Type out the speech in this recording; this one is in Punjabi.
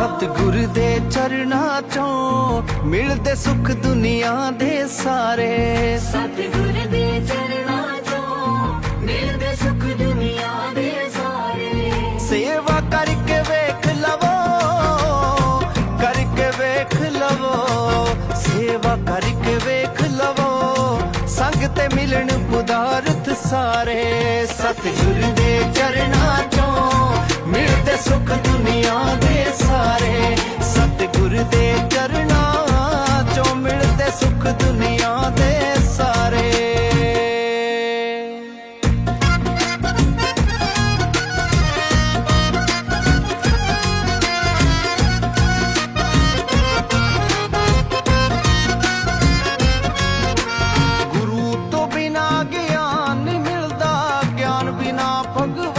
ਸਤਿਗੁਰ ਦੇ ਚਰਨਾਂ ਚੋਂ ਮਿਲਦੇ ਸੁੱਖ ਦੁਨੀਆ ਦੇ ਸਾਰੇ। ਸਤਿਗੁਰ ਦੇ ਚਰਨਾਂ ਚੋਂ ਮਿਲਦੇ ਸੁੱਖ ਦੁਨੀਆ ਦੇ ਸਾਰੇ। ਸੇਵਾ ਕਰਕੇ ਵੇਖ ਲਵੋ ਕਰਕੇ ਵੇਖ ਲਵੋ ਸੇਵਾ ਕਰਕੇ ਵੇਖ ਲਵੋ ਸੰਗ ਤੇ ਮਿਲਣ ਪਦਾਰਥ ਸਾਰੇ। ਸਤਿਗੁਰ ਦੇ ਚਰਨਾਂ good.